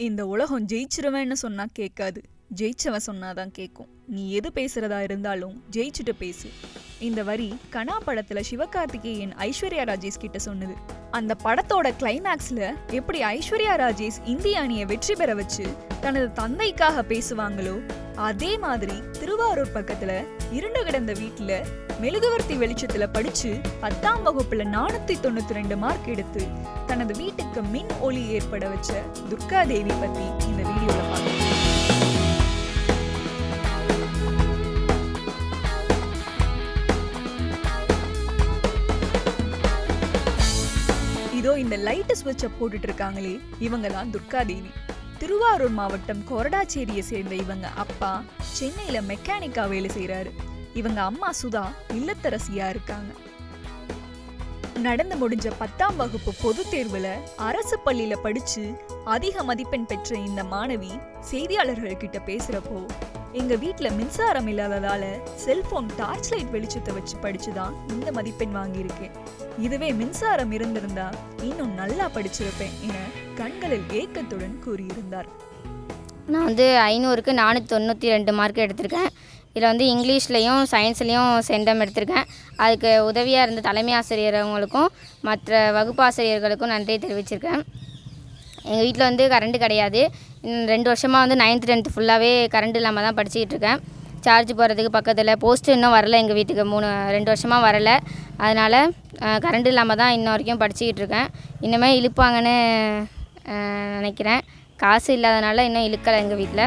இந்த உலகம் ஜெயிச்சிருவேன்னு சொன்னா கேட்காது. ஜெயிச்சவன் சொன்னாதான் கேட்கும். நீ எது பேசுறதா இருந்தாலும் ஜெயிச்சுட்டு பேசு. இந்த வரி கனா படத்துல சிவகார்த்திகேயன் ஐஸ்வர்யா ராஜேஷ் கிட்ட சொன்னது. அந்த படத்தோட கிளைமேக்ஸ்ல எப்படி ஐஸ்வர்யா ராஜேஷ் இந்திய அணியை வெற்றி பெற வச்சு தனது தந்தைக்காக பேசுவாங்களோ அதே மாதிரி திருவாரூர் பக்கத்துல இருண்டு கிடந்த வீட்டுல மெழுகுவர்த்தி வெளிச்சத்துல படிச்சு பத்தாம் வகுப்புல நானூத்தி தொண்ணூத்தி ரெண்டு மார்க் எடுத்து தனது வீட்டுக்கு மின் ஒளி ஏற்பட வச்ச துர்கா தேவி பத்தி இந்த வீடியோல பார்க்கலாம். இதோ இந்த லைட் ஸ்விட்சை போட்டுட்டு இருக்காங்களே இவங்கதான் துர்காதேவி. துர்கா தேவி திருவாரூர் மாவட்டம் கொரடாச்சேரியை சேர்ந்த இவங்க அப்பா சென்னையில மெக்கானிக்கா வேலை செய்யறாரு இவங்க அம்மா சுதா இல்லத்தரசியா இருக்காங்க. நடந்து முடிஞ்ச பத்தாம் வகுப்பு பொதுத் தேர்வுல அரசு பள்ளியில படிச்சு அதிக மதிப்பெண் பெற்ற இந்த மாணவி செய்தியாளர்கள் கிட்ட பேசுறப்போ எங்க வீட்ல மின்சாரம் இல்லாததால செல்போன் டார்ச் லைட் வெளிச்சத்தை வச்சு படிச்சுதான் இந்த மதிப்பெண் வாங்கியிருக்கேன். இதுவே மின்சாரம் இருந்திருந்தா இன்னும் நல்லா படிச்சிருப்பேன் என கண்களில் ஏக்கத்துடன் கூறியிருந்தார். நான் வந்து ஐநூறுக்கு நானூற்றி தொண்ணூற்றி ரெண்டு மார்க் எடுத்திருக்கேன். இதில் வந்து இங்கிலீஷ்லேயும் சயின்ஸ்லேயும் சென்டம் எடுத்திருக்கேன். அதுக்கு உதவியாக இருந்த தலைமை ஆசிரியர்களுக்கும் மற்ற வகுப்பாசிரியர்களுக்கும் நன்றி தெரிவிச்சிருக்கேன். எங்கள் வீட்டில் வந்து கரண்ட் கிடையாது. ரெண்டு வருஷமாக வந்து நைன்த் டென்த்து ஃபுல்லாகவே கரண்ட் இல்லாமல் தான் படிச்சுக்கிட்டு இருக்கேன். சார்ஜ் போகிறதுக்கு பக்கத்தில் போஸ்ட்டு இன்னும் வரல எங்கள் வீட்டுக்கு. மூணு ரெண்டு வருஷமாக வரல. அதனால் கரண்ட் இல்லாமல் தான் இன்ன வரைக்கும் படிச்சுக்கிட்டு இருக்கேன். இன்னுமே இழுப்பாங்கன்னு நினைக்கிறேன். காசு இல்லாதனால இன்னும் இழுக்கலை எங்கள் வீட்டில்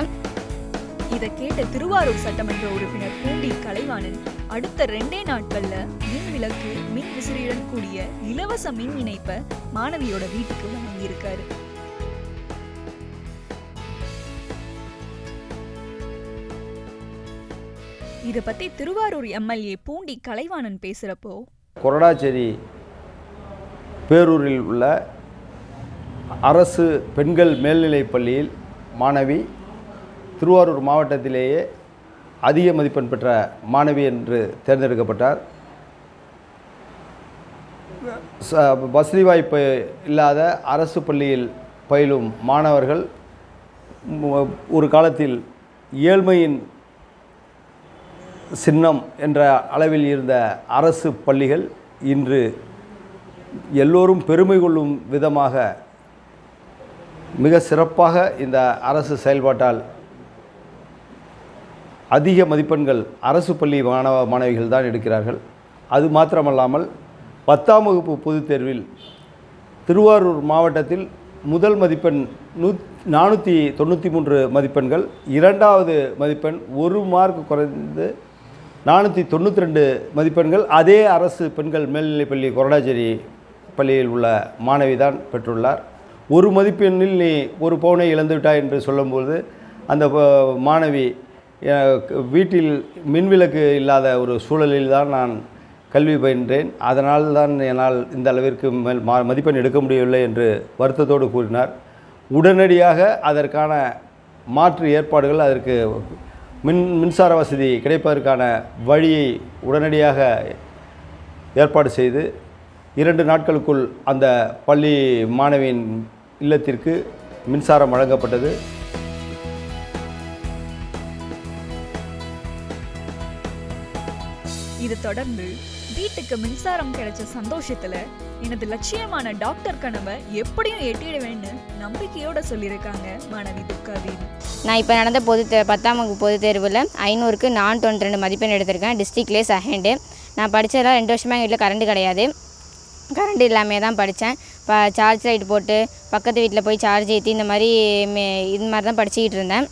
இதை கேட்ட திருவாரூர் சட்டமன்ற உறுப்பினர் பூண்டி கலைவாணன் அடுத்த ரெண்டே நாட்கள்ல மின் விளக்கு மின் விசிறியுடன் கூடிய இலவச மின் இணைப்பை மாணவியோட வீட்டுக்கு வழங்கியிருக்காரு. இதை பத்தி திருவாரூர் எம்எல்ஏ பூண்டி கலைவாணன் பேசுறப்போ கொரடாச்சேரி பேரூரில் உள்ள அரசு பெண்கள் மேல்நிலைப் பள்ளியில் மாணவி திருவாரூர் மாவட்டத்திலேயே அதிக மதிப்பெண் பெற்ற மாணவி என்று தேர்ந்தெடுக்கப்பட்டார். ச- வசதி வாய்ப்பு இல்லாத அரசு பள்ளியில் பயிலும் மாணவர்கள் ஒரு காலத்தில் ஏழ்மையின் சின்னம் என்ற அளவில் இருந்த அரசு பள்ளிகள் இன்று எல்லோரும் பெருமை கொள்ளும் விதமாக மிக சிறப்பாக இந்த அரசு செயல்பாட்டால் அதிக மதிப்பெண்கள் அரசு பள்ளி மாணவ மாணவிகள் தான் எடுக்கிறார்கள். அது மாத்திரமல்லாமல் பத்தாம் வகுப்பு பொதுத் தேர்வில் திருவாரூர் மாவட்டத்தில் முதல் மதிப்பெண் நூ நானூற்றி தொண்ணூற்றி மூன்று மதிப்பெண்கள் இரண்டாவது மதிப்பெண் ஒரு மார்க் குறைந்து நானூற்றி தொண்ணூற்றி ரெண்டு மதிப்பெண்கள். அதே அரசு பெண்கள் மேல்நிலைப் பள்ளி கொரடாச்சேரி பள்ளியில் உள்ள மாணவி தான் பெற்றுள்ளார். ஒரு மதிப்பெண்ணில் நீ ஒரு பவுனை இழந்துவிட்டாய் என்று சொல்லும்போது அந்த மாணவி வீட்டில் மின்விளக்கு இல்லாத ஒரு சூழலில் தான் நான் கல்வி பயின்றேன். அதனால் தான் என்னால் இந்த அளவிற்கு மேல் மா மதிப்பெண் எடுக்க முடியவில்லை என்று வருத்தத்தோடு கூறினார். உடனடியாக அதற்கான மாற்று ஏற்பாடுகள் அதற்கு மின் மின்சார வசதி கிடைப்பதற்கான வழியை உடனடியாக ஏற்பாடு செய்து இரண்டு நாட்களுக்குள் அந்த பள்ளி மாணவியின் இல்லத்திற்கு மின்சாரம் வழங்கப்பட்டது. இது தொடர்ந்து வீட்டுக்கு மின்சாரம் கிடைச்ச சந்தோஷத்துல எனது லட்சியமான டாக்டர் கனவை எப்படியும் எட்டிடுவேன்னு நம்பிக்கையோட சொல்லியிருக்காங்க மாணவி துர்கா தேவி. நான் இப்போ நடந்த பொது பத்தாம் வகுப்பு பொது தேர்வில் ஐநூறுக்கு நான் தொண்ணூற்றி ரெண்டு மதிப்பெண் எடுத்திருக்கேன். டிஸ்ட்ரிக்ட்லேயே செகண்டு நான் படித்ததெல்லாம் ரெண்டு வருஷமாக எங்கள் வீட்டில் கரண்ட் கிடையாது. கரண்ட் இல்லாமல் தான் படித்தேன் இப்போ சார்ஜ் லைட் போட்டு பக்கத்து வீட்டில் போய் சார்ஜ் ஏற்றி இந்த மாதிரி மே இது மாதிரி தான் படிச்சுக்கிட்டு இருந்தேன்.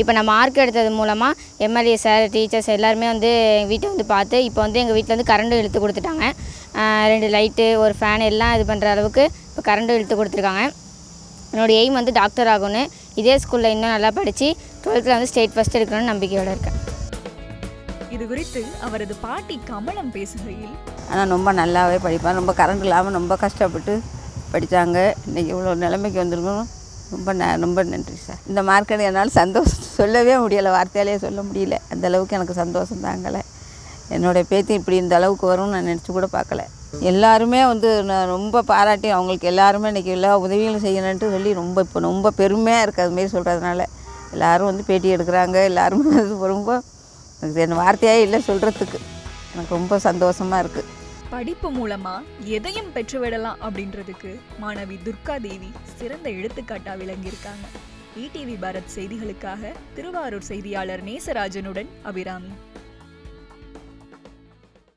இப்போ நான் மார்க் எடுத்தது மூலமாக எம்எல்ஏ சார் டீச்சர்ஸ் எல்லாருமே வந்து எங்கள் வீட்டை வந்து பார்த்து இப்போ வந்து எங்கள் வீட்டில் வந்து கரண்ட் இழுத்து கொடுத்துட்டாங்க. ரெண்டு லைட்டு ஒரு ஃபேன் எல்லாம் இது பண்ணுற அளவுக்கு இப்போ கரண்ட்டும் இழுத்து கொடுத்துருக்காங்க. என்னோட எய்ம் வந்து டாக்டர் ஆகணும். இதே ஸ்கூலில் இன்னும் நல்லா படித்து டுவெல்த்தில் வந்து ஸ்டேட் ஃபஸ்ட் எடுக்கணும்னு நம்பிக்கையோடு இருக்கேன். இது குறித்து அவரது பாட்டி கமலம் பேசுகையில் ஆனால் ரொம்ப நல்லாவே படிப்பேன். ரொம்ப கரண்ட் இல்லாமல் ரொம்ப கஷ்டப்பட்டு படித்தாங்க இன்றைக்கி இவ்வளோ நிலைமைக்கு வந்திருக்கணும் ரொம்ப ந ரொம்ப நன்றி சார் இந்த மார்க்கெட் என்னால் சந்தோஷம் சொல்லவே முடியலை. வார்த்தையாலே சொல்ல முடியல. அந்த அளவுக்கு எனக்கு சந்தோஷம் தாங்கலை. என்னுடைய பேத்தி இப்படி இந்த அளவுக்கு வரும்னு நான் நினச்சி கூட பார்க்கல. எல்லாருமே வந்து நான் ரொம்ப பாராட்டி அவங்களுக்கு எல்லாருமே இன்றைக்கி எல்லா உதவிகளும் செய்யணுன்ட்டு சொல்லி ரொம்ப இப்போ ரொம்ப பெருமையாக இருக்குது அதுமாரி சொல்கிறதுனால எல்லாரும் வந்து பேட்டி எடுக்கிறாங்க எல்லாருமே அது ரொம்ப எனக்கு என் வார்த்தையாக இல்லை சொல்கிறதுக்கு எனக்கு ரொம்ப சந்தோஷமாக இருக்குது படிப்பு மூலமா எதையும் பெற்றுவிடலாம் அப்படின்றதுக்கு மாணவி துர்கா தேவி சிறந்த எடுத்துக்காட்டா விளங்கியிருக்காங்க. இடிவி பாரத் செய்திகளுக்காக திருவாரூர் செய்தியாளர் நேசராஜனுடன் அபிராமி.